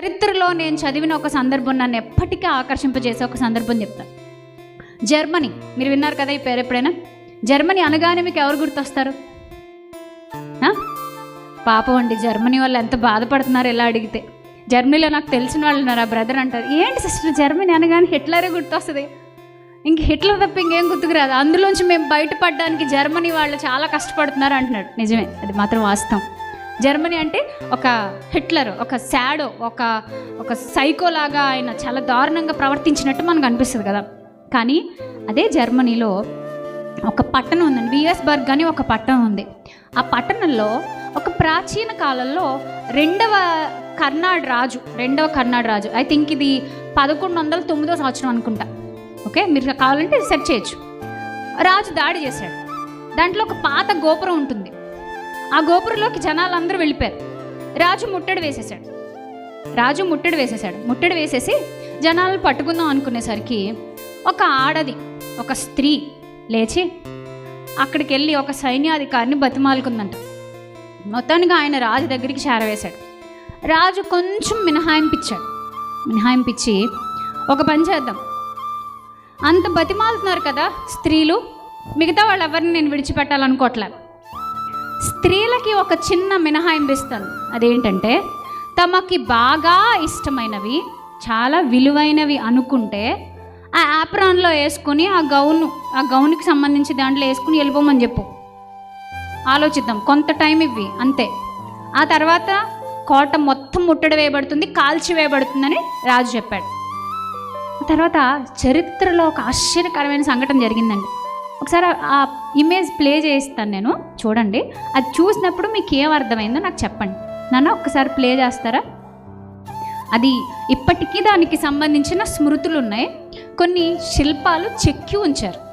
చరిత్రలో నేను చదివిన ఒక సందర్భం నన్ను ఎప్పటికీ ఆకర్షింపజేసే ఒక సందర్భం చెప్తాను జర్మనీ మీరు విన్నారు కదా ఈ పేరు ఎప్పుడైనా? జర్మనీ అనగానే మీకు ఎవరు గుర్తొస్తారు? పాపం అండి జర్మనీ వాళ్ళు ఎంత బాధపడుతున్నారు ఎలా అడిగితే. జర్మనీలో నాకు తెలిసిన వాళ్ళు ఉన్నారు ఆ బ్రదర్ అంటారు ఏంటి సిస్టర్ జర్మనీ అనగానే హిట్లరే గుర్తొస్తుంది. ఇంక హిట్లర్ తప్ప ఇంకేం గుర్తుకురాదు అందులోంచి మేము బయటపడడానికి జర్మనీ వాళ్ళు చాలా కష్టపడుతున్నారు అంటున్నాడు. నిజమే అది మాత్రం వాస్తవం. జర్మనీ అంటే ఒక హిట్లర్ ఒక శాడో ఒక ఒక సైకోలాగా ఆయన చాలా దారుణంగా ప్రవర్తించినట్టు మనకు అనిపిస్తుంది కదా. కానీ అదే జర్మనీలో ఒక పట్టణం ఉందండి విఎస్బర్గ్ అని ఒక పట్టణం ఉంది. ఆ పట్టణంలో ఒక ప్రాచీన కాలంలో రెండవ కర్నాడ్ రాజు రెండవ కర్నాడ్ రాజు ఐ థింక్ ఇది పదకొండు వందల తొమ్మిదో సంవత్సరం అనుకుంటా. ఓకే మీరు కావాలంటే సెర్చ్ చేయొచ్చు. రాజు దాడి చేశాడు. దాంట్లో ఒక పాత గోపురం ఉంటుంది. ఆ గోపురంలోకి జనాలు అందరూ వెళ్ళిపోయారు. రాజు ముట్టడి వేసేసాడు రాజు ముట్టడి వేసేసాడు ముట్టడి వేసేసి జనాలు పట్టుకుందాం అనుకునేసరికి ఒక ఆడది ఒక స్త్రీ లేచి అక్కడికి వెళ్ళి ఒక సైన్యాధికారిని బతిమాలుకుందంట. మొత్తానికి ఆయన రాజు దగ్గరికి చేరవేశాడు. రాజు కొంచెం మినహాయింపిచ్చాడు మినహాయింపిచ్చి ఒక పని చేద్దాం. అంత బతిమాలుతున్నారు కదా స్త్రీలు మిగతా వాళ్ళు ఎవరిని నేను విడిచిపెట్టాలనుకోవట్లేదు. స్త్రీలకి ఒక చిన్న మినహాయింపు ఇస్తాను అదేంటంటే తమకి బాగా ఇష్టమైనవి చాలా విలువైనవి అనుకుంటే ఆ యాప్రాన్లో వేసుకొని ఆ గౌను ఆ గౌన్కి సంబంధించి దాంట్లో వేసుకుని వెళ్ళిపోమని చెప్పు. ఆలోచిద్దాం. కొంత టైం ఇవ్వి అంతే. ఆ తర్వాత కోట మొత్తం ముట్టడి వేయబడుతుంది కాల్చి వేయబడుతుందని రాజు చెప్పాడు. తర్వాత చరిత్రలో ఒక ఆశ్చర్యకరమైన సంఘటన జరిగిందండి. ఒకసారి ఆ ఇమేజ్ ప్లే చేయిస్తాను నేను. చూడండి. అది చూసినప్పుడు మీకు ఏం అర్థమైందో నాకు చెప్పండి. నాన్న ఒక్కసారి ప్లే చేస్తారా? అది ఇప్పటికీ దానికి సంబంధించిన స్మృతులు ఉన్నాయి. కొన్ని శిల్పాలు చెక్కి ఉంచారు.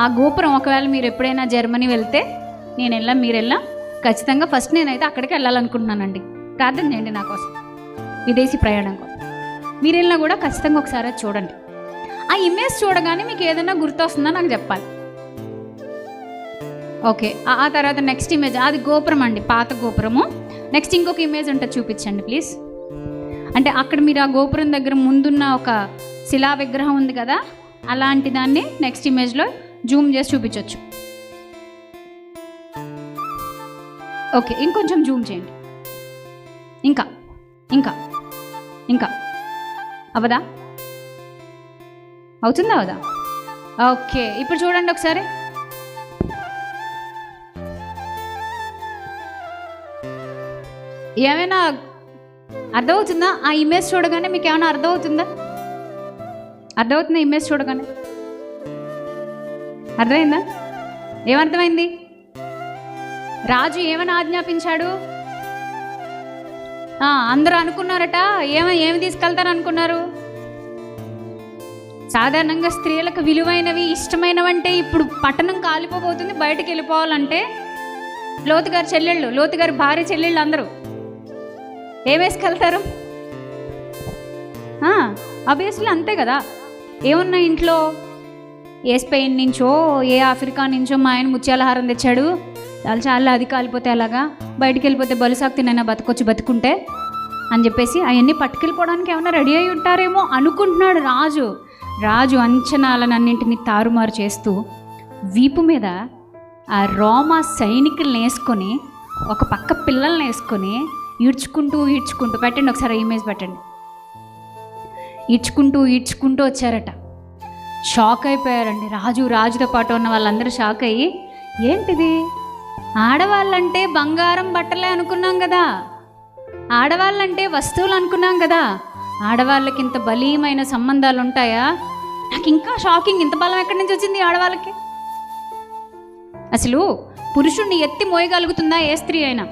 ఆ గోపురం ఒకవేళ మీరు ఎప్పుడైనా జర్మనీ వెళ్తే నేను వెళ్ళా మీరు వెళ్ళా ఖచ్చితంగా ఫస్ట్ నేనైతే అక్కడికి వెళ్ళాలనుకుంటున్నానండి. ప్రార్థన చేయండి నా కోసం. విదేశీ ప్రయాణం కోసం. మీరు వెళ్ళినా కూడా ఖచ్చితంగా ఒకసారి చూడండి. ఆ ఇమేజ్ చూడగానే మీకు ఏదైనా గుర్తొస్తుందా నాకు చెప్పాలి. ఓకే ఆ తర్వాత నెక్స్ట్ ఇమేజ్ అది గోపురం అండి పాత గోపురము. నెక్స్ట్ ఇంకొక ఇమేజ్ ఉంటుంది చూపించండి ప్లీజ్ అంటే అక్కడ మీరు ఆ గోపురం దగ్గర ముందున్న ఒక శిలా విగ్రహం ఉంది కదా అలాంటి దాన్ని నెక్స్ట్ ఇమేజ్లో జూమ్ చేసి చూపించవచ్చు ఓకే ఇంకొంచెం జూమ్ చేయండి. ఇంకా ఇంకా ఇంకా. అవదా అవుతుందా అవుదా ఓకే ఇప్పుడు చూడండి ఒకసారి. ఏమైనా అర్థమవుతుందా? ఆ ఇమేజ్ చూడగానే మీకు ఏమైనా అర్థమవుతుందా? అర్థమవుతుందా ఇమేజ్ చూడగానే? అర్థమైందా? ఏమర్థమైంది? రాజు ఏమని ఆజ్ఞాపించాడు? అందరూ అనుకున్నారట? ఏమ ఏమి తీసుకెళ్తారు అనుకున్నారు సాధారణంగా స్త్రీలకు విలువైనవి ఇష్టమైనవంటే ఇప్పుడు పట్టణం కాలిపోబోతుంది బయటకు వెళ్ళిపోవాలంటే లోతుగారి చెల్లెళ్ళు లోతుగారి భార్య చెల్లెళ్ళు అందరూ. ఏమేసుకెళ్తారు అబియస్లీ అంతే కదా. ఏమున్నా ఇంట్లో? ఏ స్పెయిన్ నుంచో ఏ ఆఫ్రికా నుంచో మా ఆయన ముత్యాలహారం తెచ్చాడు. చాలా చాలా అది కాలిపోతే అలాగా. బయటికి వెళ్ళిపోతే బలుసాకు తినైనా బతకొచ్చి బతుకుంటే అని చెప్పేసి అవన్నీ పట్టుకెళ్ళిపోవడానికి ఏమైనా రెడీ అయి ఉంటారేమో అనుకుంటున్నాడు రాజు. రాజు అంచనాలన్నింటినీ తారుమారు చేస్తూ వీపు మీద ఆ రోమా సైనికుల్ని వేసుకొని ఒక పక్క పిల్లల్ని వేసుకొని ఈడ్చుకుంటూ ఈడ్చుకుంటూ పెట్టండి ఒకసారి ఇమేజ్ పెట్టండి. ఈడ్చుకుంటూ ఈడ్చుకుంటూ వచ్చారట. షాక్ అయిపోయారండి. రాజు రాజుతో పాటు ఉన్న వాళ్ళందరూ షాక్ అయ్యి ఏంటిది? ఆడవాళ్ళంటే బంగారం బట్టలే అనుకున్నాం కదా. ఆడవాళ్ళంటే వస్తువులు అనుకున్నాం కదా. ఆడవాళ్ళకి ఇంత బలీయమైన సంబంధాలు ఉంటాయా నాకు ఇంకా షాకింగ్ ఇంత బలం ఎక్కడి నుంచి వచ్చింది ఆడవాళ్ళకి? అసలు పురుషుణ్ణి ఎత్తి మోయగలుగుతుందా ఏ స్త్రీ అయినా?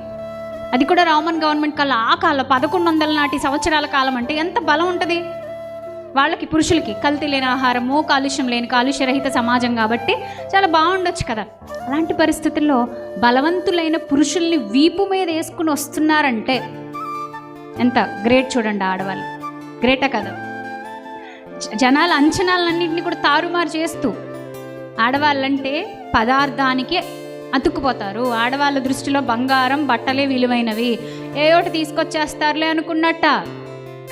అది కూడా రోమన్ గవర్నమెంట్ కాలం ఆ కాలం పదకొండు వందల నాటి సంవత్సరాల కాలం అంటే ఎంత బలం ఉంటుంది? వాళ్ళకి పురుషులకి కల్తీ లేని ఆహారము కాలుష్యం లేని కాలుష్యరహిత సమాజం కాబట్టి చాలా బాగుండొచ్చు కదా. అలాంటి పరిస్థితుల్లో బలవంతులైన పురుషుల్ని వీపు మీద వేసుకుని వస్తున్నారంటే ఎంత గ్రేట్ చూడండి ఆడవాళ్ళు. గ్రేటా కదా. జనాల అంచనాలన్నింటినీ కూడా తారుమారు చేస్తూ ఆడవాళ్ళంటే పదార్థానికి అతుక్కుపోతారు. ఆడవాళ్ళ దృష్టిలో బంగారం బట్టలే విలువైనవి. ఏ ఒకటి తీసుకొచ్చేస్తారులే అనుకున్నట్ట.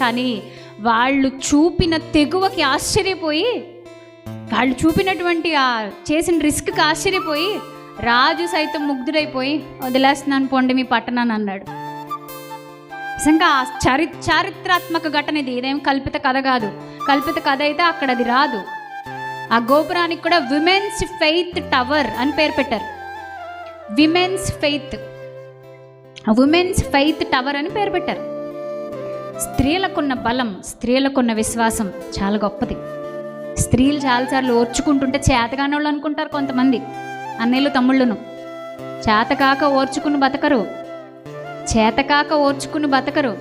కానీ వాళ్ళు చూపిన తెగువకి ఆశ్చర్యపోయి వాళ్ళు చూపినటువంటి ఆ చేసిన రిస్క్కి ఆశ్చర్యపోయి రాజు సైతం ముగ్ధుడైపోయి వదిలేస్తున్నాను పోండి మీ పట్టణాన్ని అన్నాడు. నిజంగా ఆ చరి చారిత్రాత్మక ఘటన ఇది. ఇదేం కల్పిత కథ కాదు. కల్పిత కథ అయితే అక్కడ అది రాదు. ఆ గోపురానికి కూడా విమెన్స్ ఫెయిత్ టవర్ అని పేరు పెట్టారు. Women's faith. Women's faith tower అని పేరు పెట్టారు. స్త్రీలకున్న బలం స్త్రీలకున్న విశ్వాసం చాలా గొప్పది. స్త్రీలు చాలాసార్లు ఓర్చుకుంటుంటే చేతగాని వాళ్ళు అనుకుంటారు కొంతమంది అన్నయ్యలు తమ్ముళ్ళును. చేతకాక ఓర్చుకుని బతకరు. చేతకాక ఓర్చుకుని బతకరు.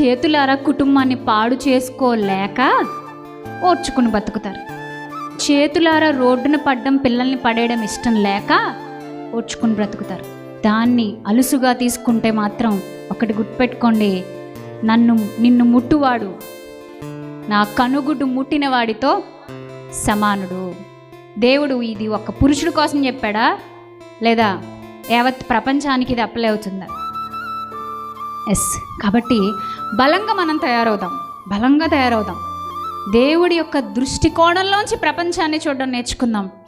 చేతులారా కుటుంబాన్ని పాడు చేసుకోలేక ఓర్చుకుని బతుకుతారు. చేతులారా రోడ్డున పడ్డం పిల్లల్ని పడేయడం ఇష్టం లేక ఓర్చుకుని బ్రతుకుతారు. దాన్ని అలుసుగా తీసుకుంటే మాత్రం ఒకటి గుర్తుపెట్టుకోండి నన్ను నిన్ను ముట్టువాడు నా కనుగుడ్డు ముట్టిన వాడితో సమానుడు. దేవుడు ఇది ఒక పురుషుడు కోసం చెప్పాడా? లేదా యావత్ ప్రపంచానికి ఇది అప్లై అవుతుందా? ఎస్ కాబట్టి బలంగా మనం తయారవుదాం. బలంగా తయారవుదాం. దేవుడి యొక్క దృష్టికోణంలోంచి ప్రపంచాన్ని చూడడం నేర్చుకుందాం.